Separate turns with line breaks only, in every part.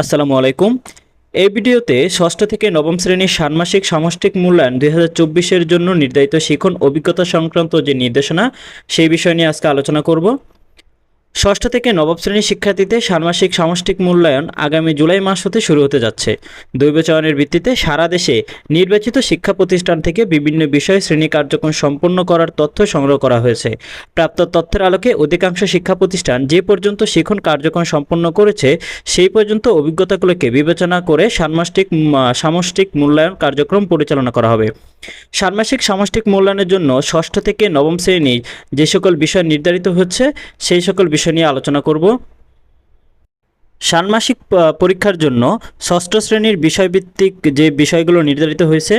আসসালামু আলাইকুম। এই ভিডিওতে ষষ্ঠ থেকে নবম শ্রেণির ষান্মাসিক সামষ্টিক মূল্যায়ন দুই হাজার জন্য নির্ধারিত শিখন অভিজ্ঞতা সংক্রান্ত যে নির্দেশনা, সেই বিষয় নিয়ে আজকে আলোচনা করব। ষষ্ঠ থেকে নবম শ্রেণির শিক্ষার্থীদের ষান্মাসিক সামষ্টিক মূল্যায়ন আগামী জুলাই মাস হতে শুরু হতে যাচ্ছে। দৈবচয়নের ভিত্তিতে সারা দেশে নির্বাচিত শিক্ষা প্রতিষ্ঠান থেকে বিভিন্ন বিষয়ে শ্রেণি কার্যক্রম সম্পন্ন করার তথ্য সংগ্রহ করা হয়েছে। প্রাপ্ত তথ্যের আলোকে অধিকাংশ শিক্ষা প্রতিষ্ঠান যে পর্যন্ত শিখন কার্যক্রম সম্পন্ন করেছে, সেই পর্যন্ত অভিজ্ঞতাগুলোকে বিবেচনা করে ষান্মাসিক সামষ্টিক মূল্যায়ন কার্যক্রম পরিচালনা করা হবে। ষান্মাসিক সামষ্টিক মূল্যায়নের জন্য ষষ্ঠ থেকে নবম শ্রেণি যে সকল বিষয় নির্ধারিত হচ্ছে, সেই সকল বিষয় নিয়ে আলোচনা করব। ষান্মাসিক পরীক্ষার জন্য ষষ্ঠ শ্রেণির বিষয়ভিত্তিক যে বিষয়গুলো নির্ধারিত হয়েছে,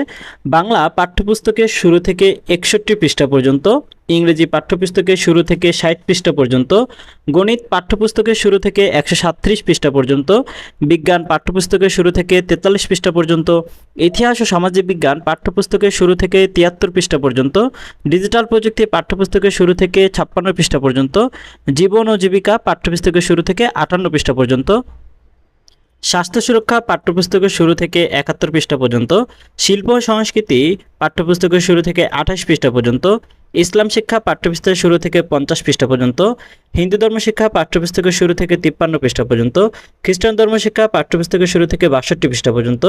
বাংলা পাঠ্যপুস্তকের শুরু থেকে একষট্টি পৃষ্ঠা পর্যন্ত ইংরেজি পাঠ্যপুস্তকের শুরু থেকে ষাট পৃষ্ঠা পর্যন্ত, গণিত পাঠ্যপুস্তকের শুরু থেকে একশো সাতত্রিশ পৃষ্ঠা পর্যন্ত, বিজ্ঞান পাঠ্যপুস্তকের শুরু থেকে তেতাল্লিশ পৃষ্ঠা পর্যন্ত, ইতিহাস ও সামাজিক বিজ্ঞান পাঠ্যপুস্তকের শুরু থেকে তিয়াত্তর পৃষ্ঠা পর্যন্ত, ডিজিটাল প্রযুক্তি পাঠ্যপুস্তকের শুরু থেকে ছাপ্পান্ন পৃষ্ঠা পর্যন্ত, জীবন ও জীবিকা পাঠ্যপুস্তকের শুরু থেকে আটান্ন পৃষ্ঠা পর্যন্ত, স্বাস্থ্য সুরক্ষা পাঠ্যপুস্তকের শুরু থেকে একাত্তর পৃষ্ঠা পর্যন্ত, শিল্প সংস্কৃতি পাঠ্যপুস্তকের শুরু থেকে আঠাশ পৃষ্ঠা পর্যন্ত ইসলাম শিক্ষা পাঠ্যপুস্তকের শুরু থেকে পঞ্চাশ পৃষ্ঠা পর্যন্ত, হিন্দু ধর্ম শিক্ষা পাঠ্যপুস্তকের শুরু থেকে তিপ্পান্ন পৃষ্ঠা পর্যন্ত, খ্রিস্টান ধর্ম শিক্ষা পাঠ্যপুস্তকের শুরু থেকে বাষট্টি পৃষ্ঠা পর্যন্ত,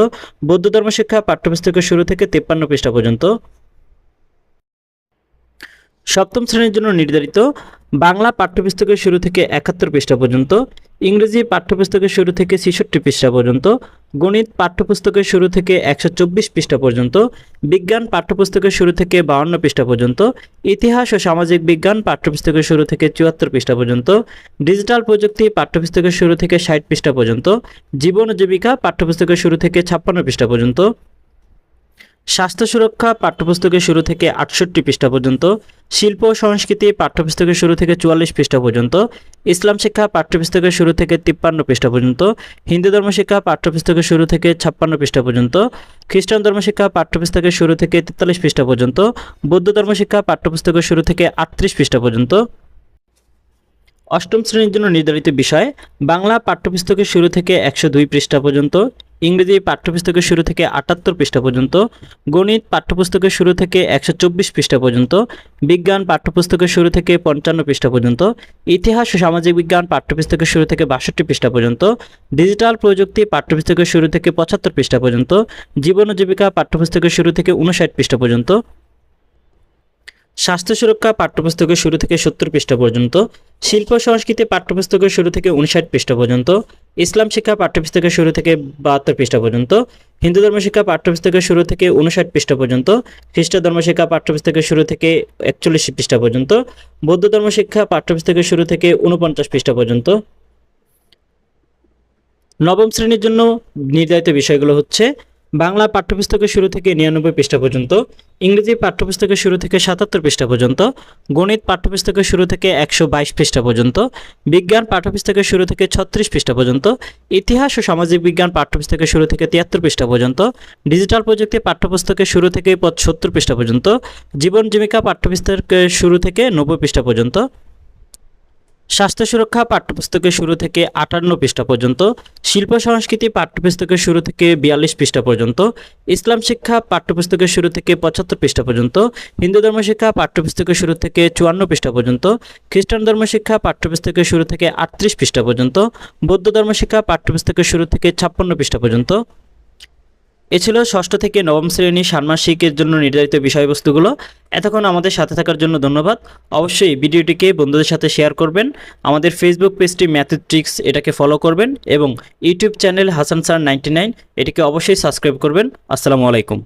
বৌদ্ধ ধর্ম শিক্ষা পাঠ্যপুস্তকের শুরু থেকে তিপ্পান্ন পৃষ্ঠা পর্যন্ত। সপ্তম শ্রেণির জন্য নির্ধারিত বাংলা পাঠ্যপুস্তকের শুরু থেকে একাত্তর পৃষ্ঠা পর্যন্ত ইংরেজি পাঠ্যপুস্তকের শুরু থেকে ছেষট্টি পৃষ্ঠা পর্যন্ত, গণিত পাঠ্যপুস্তকের শুরু থেকে একশো চব্বিশ পৃষ্ঠা পর্যন্ত, বিজ্ঞান পাঠ্যপুস্তকের শুরু থেকে বাউন্ন পৃষ্ঠা পর্যন্ত, ইতিহাস ও সামাজিক বিজ্ঞান পাঠ্যপুস্তকের শুরু থেকে চুয়াত্তর পৃষ্ঠা পর্যন্ত, ডিজিটাল প্রযুক্তি পাঠ্যপুস্তকের শুরু থেকে ষাট পৃষ্ঠা পর্যন্ত, জীবন ও জীবিকা পাঠ্যপুস্তকের শুরু থেকে ছাপ্পান্ন পৃষ্ঠা পর্যন্ত স্বাস্থ্য সুরক্ষা পাঠ্যপুস্তকের শুরু থেকে আটষট্টি পৃষ্ঠা পর্যন্ত, শিল্প ও সংস্কৃতি পাঠ্যপুস্তকের শুরু থেকে চুয়াল্লিশ পৃষ্ঠা পর্যন্ত, ইসলাম শিক্ষা পাঠ্যপুস্তকের শুরু থেকে তিপ্পান্ন পৃষ্ঠা পর্যন্ত, হিন্দু ধর্ম শিক্ষা পাঠ্যপুস্তকের শুরু থেকে ছাপ্পান্ন পৃষ্ঠা পর্যন্ত, খ্রিস্টান ধর্ম শিক্ষা পাঠ্যপুস্তকের শুরু থেকে তেতাল্লিশ পৃষ্ঠা পর্যন্ত, বৌদ্ধ ধর্ম শিক্ষা পাঠ্যপুস্তকের শুরু থেকে আটত্রিশ পৃষ্ঠা পর্যন্ত। অষ্টম শ্রেণির জন্য নির্ধারিত বিষয়, বাংলা পাঠ্যপুস্তকের শুরু থেকে একশো দুই পৃষ্ঠা পর্যন্ত ইংরেজি পাঠ্যপুস্তকের শুরু থেকে আটাত্তর পৃষ্ঠা পর্যন্ত, গণিত পাঠ্যপুস্তকের শুরু থেকে একশো চব্বিশ পৃষ্ঠা পর্যন্ত, বিজ্ঞান পাঠ্যপুস্তকের শুরু থেকে পঞ্চান্ন পৃষ্ঠা পর্যন্ত, ইতিহাস ও সামাজিক বিজ্ঞান পাঠ্যপুস্তকের শুরু থেকে বাষট্টি পৃষ্ঠা পর্যন্ত, ডিজিটাল প্রযুক্তি পাঠ্যপুস্তকের শুরু থেকে পঁচাত্তর পৃষ্ঠা পর্যন্ত, জীবন ও জীবিকা পাঠ্যপুস্তকের শুরু থেকে উনষাট পৃষ্ঠা পর্যন্ত, স্বাস্থ্য সুরক্ষা পাঠ্যপুস্তকের শুরু থেকে সত্তর পৃষ্ঠা পর্যন্ত, শিল্প সংস্কৃতি পাঠ্যপুস্তকের শুরু থেকে উনষাট পৃষ্ঠা পর্যন্ত ইসলাম শিক্ষা পাঠ্যপুস্তকের শুরু থেকে বাহাত্তর পৃষ্ঠা পর্যন্ত, হিন্দু ধর্ম শিক্ষা পাঠ্যপুস্তকের শুরু থেকে উনষাট পৃষ্ঠা পর্যন্ত খ্রিস্ট ধর্ম শিক্ষা পাঠ্যপুস্তকের শুরু থেকে একচল্লিশ পৃষ্ঠা পর্যন্ত, বৌদ্ধ ধর্ম শিক্ষা পাঠ্যপুস্তকের শুরু থেকে উনপঞ্চাশ পৃষ্ঠা পর্যন্ত। নবম শ্রেণির জন্য নির্ধারিত বিষয়গুলো হচ্ছে বাংলা পাঠ্যপুস্তকের শুরু থেকে নিরানব্বই পৃষ্ঠা পর্যন্ত, ইংরেজি পাঠ্যপুস্তকের শুরু থেকে সাতাত্তর পৃষ্ঠা পর্যন্ত, গণিত পাঠ্যপুস্তকের শুরু থেকে একশো বাইশ পৃষ্ঠা পর্যন্ত, বিজ্ঞান পাঠ্যপুস্তকের শুরু থেকে ছত্রিশ পৃষ্ঠা পর্যন্ত, ইতিহাস ও সামাজিক বিজ্ঞান পাঠ্যপুস্তকের শুরু থেকে তিয়াত্তর পৃষ্ঠা পর্যন্ত, ডিজিটাল প্রযুক্তি পাঠ্যপুস্তকের শুরু থেকে সত্তর পৃষ্ঠা পর্যন্ত, জীবন জীবিকা পাঠ্যপুস্তকের শুরু থেকে নব্বই পৃষ্ঠা পর্যন্ত স্বাস্থ্য সুরক্ষা পাঠ্যপুস্তকের শুরু থেকে আটান্ন পৃষ্ঠা পর্যন্ত, শিল্প সংস্কৃতি পাঠ্যপুস্তকের শুরু থেকে বিয়াল্লিশ পৃষ্ঠা পর্যন্ত, ইসলাম শিক্ষা পাঠ্যপুস্তকের শুরু থেকে পঁচাত্তর পৃষ্ঠা পর্যন্ত, হিন্দু ধর্ম শিক্ষা পাঠ্যপুস্তকের শুরু থেকে চুয়ান্ন পৃষ্ঠা পর্যন্ত, খ্রিস্টান ধর্ম শিক্ষা পাঠ্যপুস্তকের শুরু থেকে আটত্রিশ পৃষ্ঠা পর্যন্ত, বৌদ্ধ ধর্ম শিক্ষা পাঠ্যপুস্তকের শুরু থেকে ছাপ্পান্ন পৃষ্ঠা পর্যন্ত এ ছিল ষষ্ঠ থেকে নবম শ্রেণির ষান্মাসিকের জন্য নির্ধারিত বিষয়বস্তুগুলো। এতক্ষণ আমাদের সাথে থাকার জন্য ধন্যবাদ। অবশ্যই ভিডিওটিকে বন্ধুদের সাথে শেয়ার করবেন। আমাদের ফেসবুক পেজটি ম্যাথেট্রিক্স এটাকে ফলো করবেন এবং YouTube channel Hasan sir ninety nine এটিকে অবশ্যই সাবস্ক্রাইব করবেন। আসসালামু আলাইকুম।